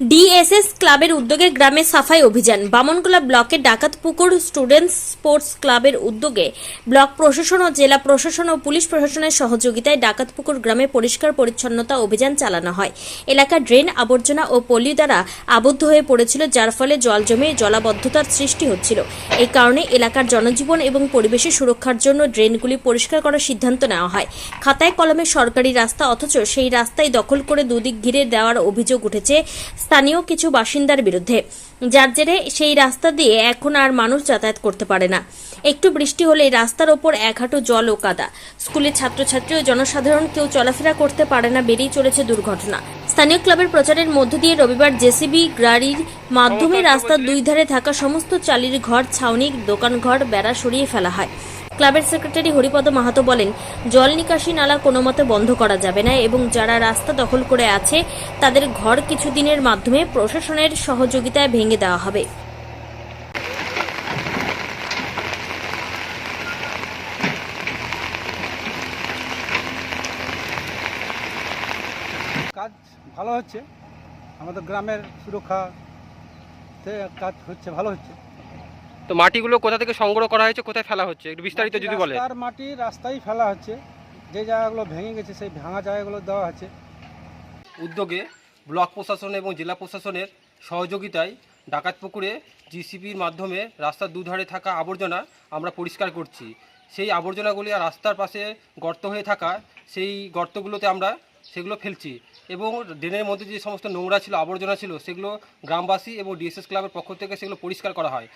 DSS ক্লাবের উদ্যোগে গ্রামে সাফাই অভিযান। বামনগোলা ব্লকের ডাকাতপুকুর স্টুডেন্টস স্পোর্টস ক্লাবের উদ্যোগে ব্লক প্রশাসন ও জেলা প্রশাসন ও পুলিশ প্রশাসনের সহযোগিতায় ডাকাতপুকুর গ্রামে পরিষ্কার পরিচ্ছন্নতা অভিযান চালানো হয়। এলাকার ড্রেন, আবর্জনা ও পলি দ্বারা আবদ্ধ হয়ে পড়েছিল, যার ফলে জল জমে জলাবদ্ধতার সৃষ্টি হচ্ছিল। এই কারণে এলাকার জনজীবন এবং পরিবেশের সুরক্ষার জন্য ড্রেনগুলি পরিষ্কার করার সিদ্ধান্ত নেওয়া হয়। খাতায় কলমে সরকারি রাস্তা, অথচ সেই রাস্তায় দখল করে দুদিক ঘিরে দেওয়ার অভিযোগ উঠেছে স্থানীয় কিছু বাসিন্দার বিরুদ্ধে। যার জেরে সেই রাস্তা দিয়ে এখন আর মানুষ যাতায়াত করতে পারে না। একটু বৃষ্টি হলে রাস্তার ওপর এক হাঁটু জল ও কাদা। স্কুলের ছাত্রছাত্রী ও জনসাধারণ কেউ চলাফেরা করতে পারে না বেরিয়ে চলেছে দুর্ঘটনা। স্থানীয় ক্লাবের প্রচারের মধ্য দিয়ে রবিবার জেসিবি গাড়ির মাধ্যমে রাস্তার দুই ধারে থাকা সমস্ত চালির ঘর ছাউনি দোকানঘর বেড়া সরিয়ে ফেলা হয়। ক্লাবের সেক্রেটারি হরিপদ মাহাতো বলেন জল নিকাশি নালা কোনো মতে বন্ধ করা যাবে না এবং যারা রাস্তা দখল করে আছে তাদের ঘর কিছুদিনের মাধ্যমে প্রশাসনের সহযোগিতায় ভেঙে দেওয়া হবে। কাজ ভালো হচ্ছে। আমাদের গ্রামের সুরক্ষাতে কাজ হচ্ছে ভালো হচ্ছে। তো মাটিগুলো কোথা থেকে সংগ্রহ করা হয়েছে কোথায় ফেলা হচ্ছে? একটু বিস্তারিত যদি বলে। রাস্তার মাটি রাস্তায় ফেলা হচ্ছে। যে জায়গাগুলো ভেঙে গেছে সেই ভাঙা জায়গাগুলো দেওয়া হচ্ছে উদ্যোগে ব্লক প্রশাসন এবং জেলা প্রশাসনের সহযোগিতায় ডাকাতপুকুরে জিসিপির মাধ্যমে রাস্তার দুধারে থাকা আবর্জনা আমরা পরিষ্কার করছি। সেই আবর্জনাগুলি আর রাস্তার পাশে গর্ত হয়ে থাকা সেই গর্তগুলোতে আমরা সেগুলো ফেলছি। এবং ড্রেনের মধ্যে যে সমস্ত নোংরা ছিল, আবর্জনা ছিল, সেগুলো গ্রামবাসী এবং ডিএসএস ক্লাবের পক্ষ থেকে সেগুলো পরিষ্কার করা হয়।